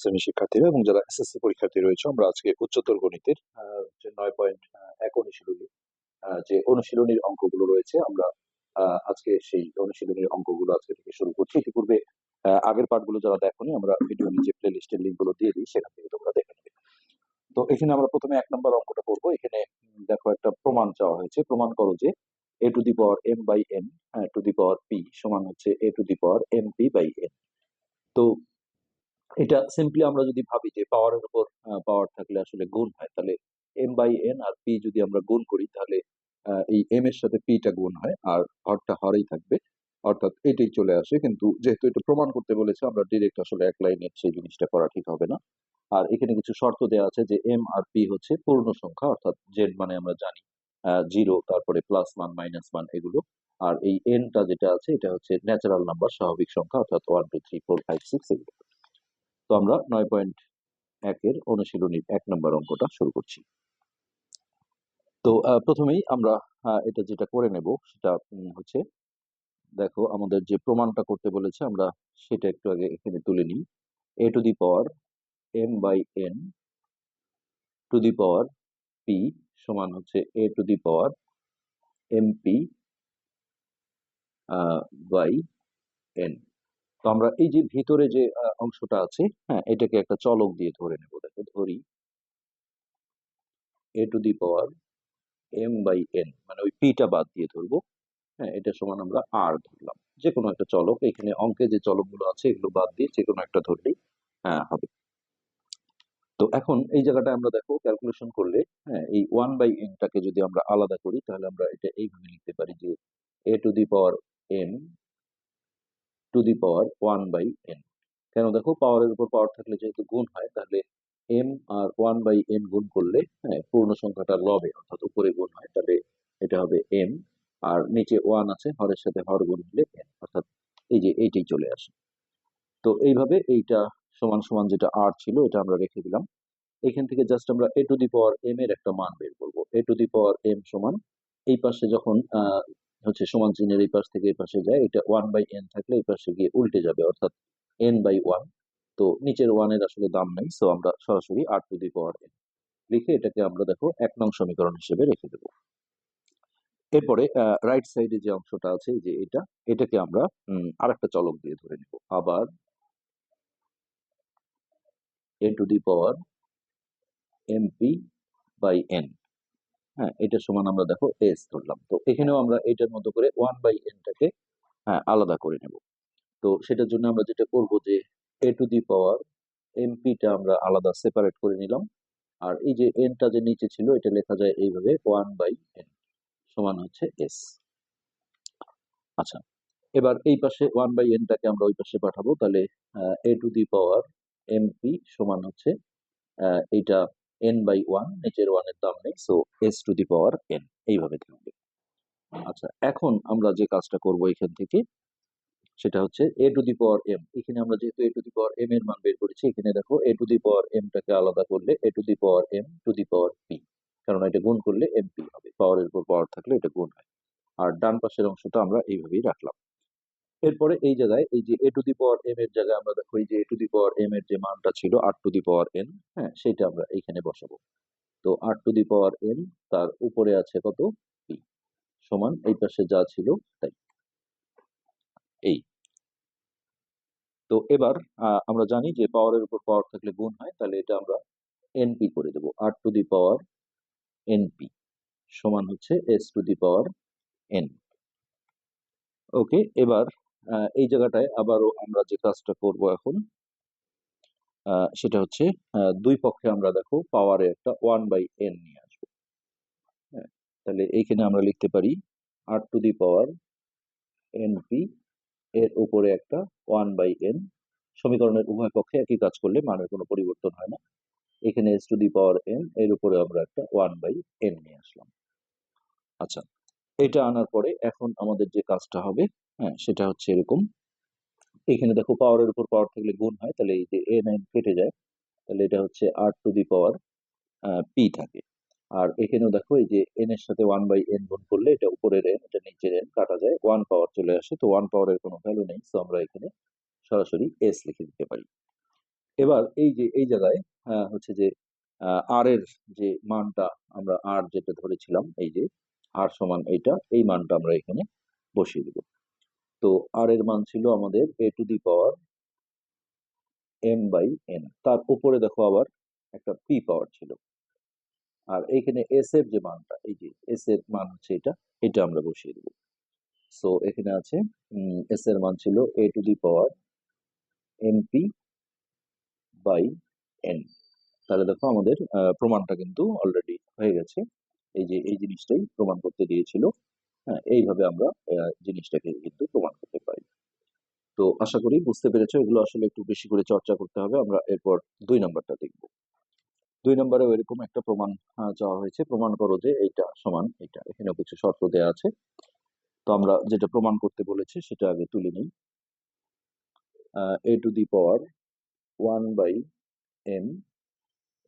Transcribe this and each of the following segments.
শ্রেণির শিক্ষার্থীরা এবং যারা এসএসসি পরীক্ষার্থী রয়েছে, আমরা আজকে উচ্চতর গণিতের যে নয় পয়েন্ট এক অনুশীলনী যে অনুশীলনীর অঙ্কগুলো রয়েছে, আমরা আজকে সেই অনুশীলনীর অঙ্কগুলো আজকে থেকে শুরু করছি। ইতিপূর্বে আগের পার্টগুলো যারা দেখোনি, আমরা ভিডিও নিচে প্লে লিস্টের লিঙ্কগুলো দিয়ে দিই, সেখান থেকে তোমরা দেখে নেবে। তো এখানে আমরা প্রথমে এক নম্বর অঙ্কটা করব এখানে দেখো একটা প্রমাণ চাওয়া হয়েছে। প্রমাণ করো যে A to the power M by N to the power P সমান হচ্ছে A to the power M P by N তো এটা সিম্পলি আমরা যদি ভাবি যে পাওয়ারের উপর পাওয়ার থাকলে আসলে গুণ হয়, তাহলে এম বাই এন আর পি যদি আমরা গুণ করি, তাহলে এই এম এর সাথে পিটা গুণ হয় আর হরটা হরেই থাকবে। অর্থাৎ এটাই চলে আসে, কিন্তু যেহেতু এটা প্রমাণ করতে বলেছে, আমরা ডিরেক্ট আসলে এক লাইনে সেই জিনিসটা করা ঠিক হবে না। আর এখানে কিছু শর্ত দেওয়া আছে যে এম আর পি হচ্ছে পূর্ণ সংখ্যা, অর্থাৎ জেড মানে আমরা জানি জিরো তারপরে প্লাস ওয়ান মাইনাস ওয়ান এগুলো। আর এই এনটা যেটা আছে, এটা হচ্ছে ন্যাচারাল নাম্বার স্বাভাবিক সংখ্যা, অর্থাৎ one two three four five six এগুলো। তো আমরা নয় পয়েন্ট একের অনুশীলনীর এক নম্বর অঙ্কটা শুরু করছি। তো প্রথমেই আমরা এটা যেটা করে নেব সেটা হচ্ছে দেখো আমাদের যে প্রমাণটা করতে বলেছে আমরা সেটা একটু আগে এখানে তুলে নিই। A to the power m by n to the power p সমান হচ্ছে a to the power m p by n তো আমরা এই যে ভিতরে যে অংশটা আছে হ্যাঁ এটাকে একটা চলক দিয়ে ধরে নেব। দেখো, ধরি। A to the power m by n মানে ওই পিটা বাদ দিয়ে ধরবো। হ্যাঁ এটা সমান আমরা আর ধরলাম। যে কোনো একটা চলক, এখানে অঙ্কে যে চলকগুলো আছে, এগুলো বাদ দিয়ে যে কোনো একটা ধরলেই হ্যাঁ হবে। তো এখন এই জায়গাটা আমরা দেখো ক্যালকুলেশন করলে হ্যাঁ এই ওয়ান বাই এনটাকে যদি আমরা আলাদা করি, তাহলে আমরা এটা এইভাবে লিখতে পারি যে a to the power n to the power one by n কেন? দেখো পাওয়ারের উপর পাওয়ার থাকলে যেহেতু গুণ হয়, তাহলে এম আর ওয়ান বাই এন গুণ করলে হ্যাঁ পূর্ণ সংখ্যাটা লবে অর্থাৎ উপরে গুণ হয়, তাহলে এটা হবে এম আর নিচে ওয়ান আছে, হরের সাথে হর গুণ হলে এন অর্থাৎ এই যে এইটাই চলে আসে। তো এইভাবে এইটা সমান সমান যেটা আর ছিল, এটা আমরা রেখে দিলাম। এখান থেকে জাস্ট আমরা এ টু দি পাওয়ার এম এর একটা মান বের করব। এ টু দি পাওয়ার এম সমান এই পাশে যখন হচ্ছে সমান চিহ্নের এই পাশ থেকে এই পাশে যায়। এটা ওয়ান বাই এন থাকলে এই পাশে গিয়ে উল্টে যাবে, অর্থাৎ এন বাই ওয়ান তো নিচের ওয়ানের আসলে দাম নেই সো আমরা সরাসরি আর টু দি পাওয়ার এন লিখে এটাকে আমরা দেখো এক নং সমীকরণ হিসেবে রেখে দেবো। এরপরে রাইট সাইডে যে অংশটা আছে যে এটা, এটাকে আমরা আর একটা চলক দিয়ে ধরে নেব। আবার n to the power m p by n হ্যাঁ এটা সমান আমরা দেখো এস ধরলাম। তো এখানেও আমরা এটার মতো করে ওয়ান বাই এনটাকে হ্যাঁ আলাদা করে নেব। তো সেটার জন্য আমরা যেটা করব যে এ টু দি পাওয়ার এমপিটা আমরা আলাদা সেপারেট করে নিলাম। আর এই যে এনটা যে নিচে ছিল, এটা লেখা যায় এইভাবে ওয়ান বাই এন সমান হচ্ছে এস আচ্ছা এবার এই পাশে ওয়ান বাই এনটাকে আমরা ওই পাশে পাঠাবো। তাহলে এ টু দি পাওয়ার এমপি সমান হচ্ছে এইটা এন বাই ওয়ান নিচের ওয়ানের দাম নেই so s to the power n এইভাবে থাকবে। আচ্ছা এখন আমরা যে কাজটা করব এখান থেকে, সেটা হচ্ছে এ টু দি পাওয়ার এম এখানে আমরা যেহেতু এ টু দি পাওয়ার এম এর মান বের করেছি, এখানে দেখো এ টু দি পাওয়ার এমটাকে আলাদা করলে a to the power m to the power p কারণ এটা গুণ করলে এমপি হবে। পাওয়ারের উপর পাওয়ার থাকলে এটা গুণ হয়। আর ডান পাশের অংশটা আমরা এইভাবেই রাখলাম। এরপরে এই জায়গায় এই যে এ টু দি পাওয়ার এম এর জায়গায় আমরা দেখো এই যে এ টু দি পাওয়ার এম এর যে মানটা ছিল আর টু দি পাওয়ার এন হ্যাঁ সেটা আমরা এইখানে বসাবো। তো আর টু দি পাওয়ার এন তার উপরে আছে কত? পি সমান এই পাশে যা ছিল তাই। এই। তো এবার আমরা জানি যে পাওয়ারের উপর পাওয়ার থাকলে গুণ হয়, তাহলে এটা আমরা এনপি করে দেবো। আর টু দি পাওয়ার এনপি সমান হচ্ছে s to the power n okay এবার এই জায়গাটায় আবারও আমরা যে কাজটা করব এখন সেটা হচ্ছে দুই পক্ষে আমরা দেখো পাওয়ারে একটা ওয়ান বাই এন নিয়ে আসব। হ্যাঁ তাহলে এইখানে আমরা লিখতে পারি r to the power n p এর উপরে একটা ওয়ান বাই এন সমীকরণের উভয় পক্ষে একই কাজ করলে মানের কোনো পরিবর্তন হয় না। এখানে s to the power n এর উপরে আমরা একটা ওয়ান বাই এন নিয়ে আসলাম। আচ্ছা এটা আনার পরে এখন আমাদের যে কাজটা হবে হ্যাঁ সেটা হচ্ছে এরকম। এখানে দেখো পাওয়ারের উপর পাওয়ার থাকলে গুণ হয়, তাহলে এই যে এন এন কেটে যায়, তাহলে এটা হচ্ছে আর টু দি পাওয়ার পি থাকে। আর এখানেও দেখো এই যে এন এর সাথে ওয়ান বাই এন গুণ করলে এটা উপরের এন এটা নিচের এন কাটা যায় ওয়ান পাওয়ার চলে আসে, তো ওয়ান পাওয়ারের কোনো ভ্যালু নেই তো আমরা এখানে সরাসরি এস লিখে দিতে পারি। এবার এই যে, এই জায়গায় হচ্ছে যে আর এর যে মানটা আমরা আর যেটা ধরেছিলাম, এই যে আর সমান এইটা, এই মানটা আমরা এখানে বসিয়ে দেব। তো আর এর মান ছিল আমাদের a to the power m by n তার উপরে দেখো আবার একটা পি পাওয়ার ছিল। আর এইখানে এস এর যে মানটা, এই যে এস এর মান হচ্ছে এটা এটা আমরা বসিয়ে দেব। সো এখানে আছে এস এর মান ছিল a to the power m p by n তাহলে দেখো আমাদের প্রমাণটা কিন্তু অলরেডি হয়ে গেছে। এই যে, এই জিনিসটাই প্রমাণ করতে দিয়েছিল। হ্যাঁ এইভাবে আমরা জিনিসটাকে কিন্তু প্রমাণ করতে পারি। তো আশা করি বুঝতে পেরেছ, এগুলো আসলে একটু বেশি করে চর্চা করতে হবে। আমরা এরপর দুই নাম্বারটা দেখব। দুই নম্বরেও এরকম একটা প্রমাণ চাওয়া হয়েছে। প্রমাণ করো যে এইটা সমান এটা এখানেও কিছু শর্ত দেওয়া আছে। তো আমরা যেটা প্রমাণ করতে বলেছি, সেটা আগে তুলে নিই। A to the power one by n,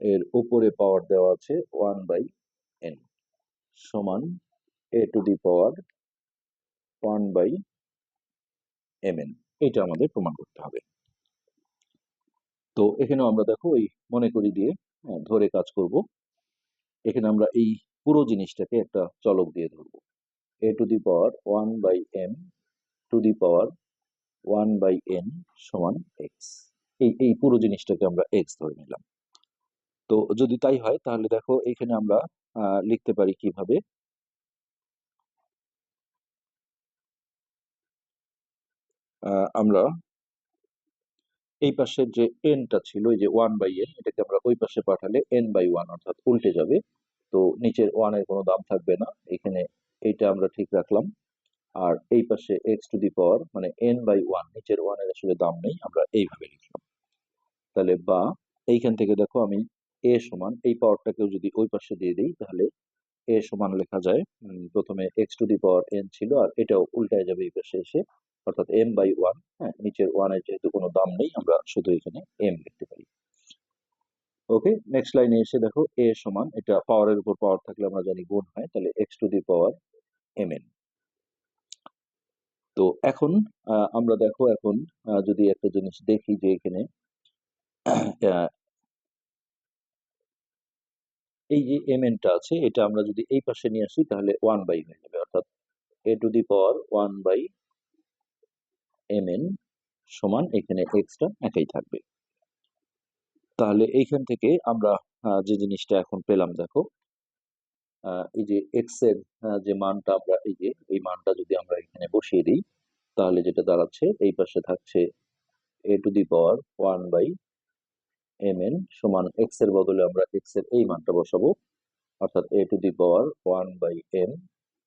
এর উপরে পাওয়ার দেওয়া আছে ওয়ান বাই এন। সমান a to the power one by m n এটা আমাদের প্রমাণ করতে হবে। তো এখানেও আমরা দেখো এই মনে করি দিয়ে হ্যাঁ, ধরে কাজ করব। এখানে আমরা এই পুরো জিনিসটাকে একটা চলক দিয়ে ধরবো। A to the power one by m to the power one by n সমান এক্স এই এই পুরো জিনিসটাকে আমরা এক্স ধরে নিলাম। তো যদি তাই হয় তাহলে দেখো এখানে আমরা লিখতে পারি কীভাবে? আমরা এই পাশের যে এনটা ছিল যে ওয়ান বাই এন এটাকে আমরা ওই পাশে পাঠালে এন বাই ওয়ান অর্থাৎ উল্টে যাবে। তো নিচের ওয়ানের কোনো দাম থাকবে না। এখানে এইটা আমরা ঠিক রাখলাম। আর এই পাশে এক্স টু দি পাওয়ার মানে এন বাই ওয়ান নিচের ওয়ানের আসলে দাম নেই, আমরা এইভাবে লিখলাম। তাহলে বা এইখান থেকে দেখো আমি এ সমান, এই পাওয়ারটাকেও যদি ওই পাশে দিয়ে দিই, তাহলে এ সমান লেখা যায় প্রথমে x to the power n ছিল, আর এটাও উল্টায় যাবে এই পাশে এসে, অর্থাৎ এম বাই ওয়ান হ্যাঁ নিচের ওয়ানের যেহেতু কোনো দাম নেই, আমরা শুধু এখানে এম লিখতে পারি। ওকে নেক্সট লাইনে এসে দেখো এ সমান, এটা পাওয়ারের উপর পাওয়ার থাকলে আমরা জানি গুণ হয়, তাহলে x to the power m n তো এখন আমরা দেখো এখন যদি একটা জিনিস দেখি যে এখানে এই যে এম এনটা আছে, এটা আমরা যদি এই পাশে নিয়ে আসি, তাহলে ওয়ান বাই হয়ে যাবে। অর্থাৎ a to the power one by m n সমান এখানে এক্সটা একাই থাকবে। তাহলে এইখান থেকে আমরা যে জিনিসটা এখন পেলাম, দেখো এই যে এক্সের যে মানটা আমরা, এই যে, এই মানটা যদি আমরা এখানে বসিয়ে দিই, তাহলে যেটা দাঁড়াচ্ছে, এই পাশে থাকছে a to the power one by m n সমান এক্সের বদলে আমরা এক্সের এই মানটা বসাবো। অর্থাৎ a to the power one by m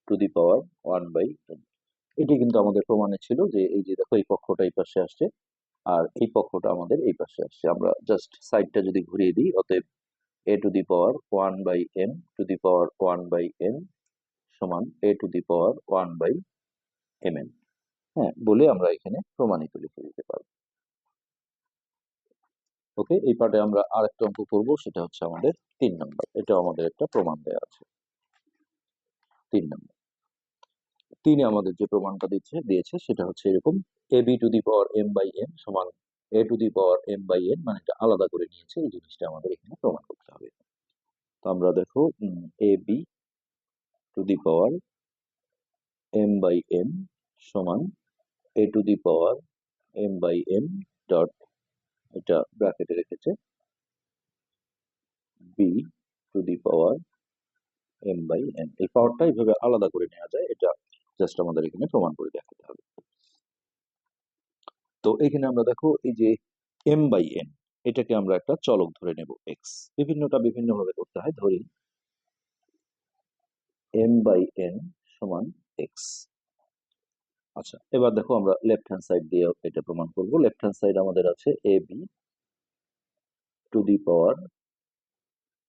to the power one by n এটি কিন্তু আমাদের প্রমাণে ছিল যে এই যে দেখো, এই পক্ষটা এই পাশে আসছে, আর এই পক্ষটা আমাদের এই পাশে আসছে। আমরা জাস্ট সাইডটা যদি ঘুরিয়ে দিই, অতএব a to the power one by m to the power one by n সমান a to the power one by m n হ্যাঁ বলে আমরা এখানে প্রমাণিত লিখে দিতে পারব। ওকে, এই পার্টে আমরা আর একটা অঙ্ক করব, সেটা হচ্ছে আমাদের তিন নম্বর। এটা আমাদের একটা প্রমাণ দেওয়া আছে। তিন নম্বর। তিনে আমাদের যে প্রমাণটা দিচ্ছে, দিয়েছে, সেটা হচ্ছে এরকম a b to the power m by n সমান a to the power m by n মানে এটা আলাদা করে নিয়েছে, এই জিনিসটা আমাদের এখানে প্রমাণ করতে হবে। তো আমরা দেখো a b to the power m by n সমান a to the power m by n dot এটা ব্র্যাকেটে রেখেছে। B to the power m by n এই পাওয়ারটা এইভাবে আলাদা করে নেওয়া যায়, এটা জাস্ট আমাদের এখানে প্রমাণ করে দেখাতে হবে। তো এখানে আমরা দেখো, এই যে এম বাই এন এটাকে আমরা একটা চলক ধরে নেব এক্স বিভিন্নটা বিভিন্ন ভাবে করতে হয়, ধরি। এম বাই এন এবার দেখো আমরা লেফট হ্যান্ড সাইড দিয়ে এটা প্রমাণ করব। লেফট হ্যান্ড সাইড আমাদের আছে a b to the power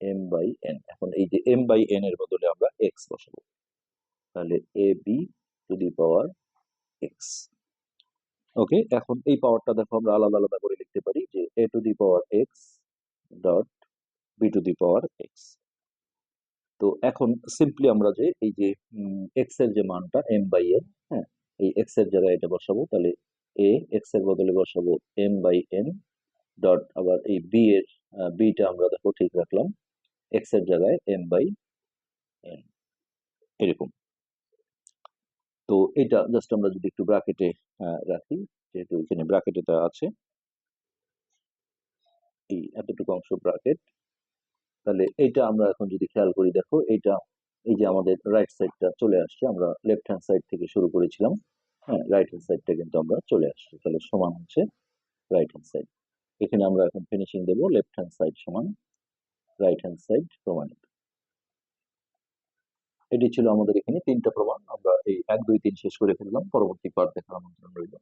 m by n এখন এই যে এম বাই এন এর বদলে আমরা এক্স বসাবো। তাহলে a b to the power x okay এখন এই পাওয়ারটা দেখো আমরা আলাদা আলাদা করে লিখতে পারি যে a to the power x dot b to the power x তো এখন সিম্পলি আমরা যে এই যে এক্সের যে মানটা এম বাই এন হ্যাঁ এই এক্সের জায়গায় এটা বসাবো, তাহলে এ এক্সের বদলে বসাবো এম বাই এন ডট আবার এই বি এর বিটা আমরা দেখো ঠিক রাখলাম এক্সের জায়গায় এম বাই এন এরকম। তো এটা জাস্ট আমরা যদি একটু ব্র্যাকেটে রাখি, যেহেতু এখানে ব্র্যাকেটে দেওয়া আছে, এই এতটুকু অংশ ব্র্যাকেট তাহলে এইটা আমরা এখন যদি খেয়াল করি, দেখো এইটা এই যে আমাদের রাইট সাইডটা চলে আসছে, আমরা লেফট হ্যান্ড সাইড থেকে শুরু করেছিলাম। হ্যাঁ রাইট হ্যান্ড সাইডটা কিন্তু আমরা চলে আসছি, তাহলে সমান হচ্ছে রাইট হ্যান্ড সাইড এখানে আমরা এখন ফিনিশিং দেবো লেফট হ্যান্ড সাইড সমান রাইট হ্যান্ড সাইড প্রমাণিত। এটি ছিল আমাদের এখানে তিনটা প্রমাণ, আমরা এই এক, দুই, তিন শেষ করে ফেললাম, পরবর্তী পার্ট দেখার আমন্ত্রণ রইল।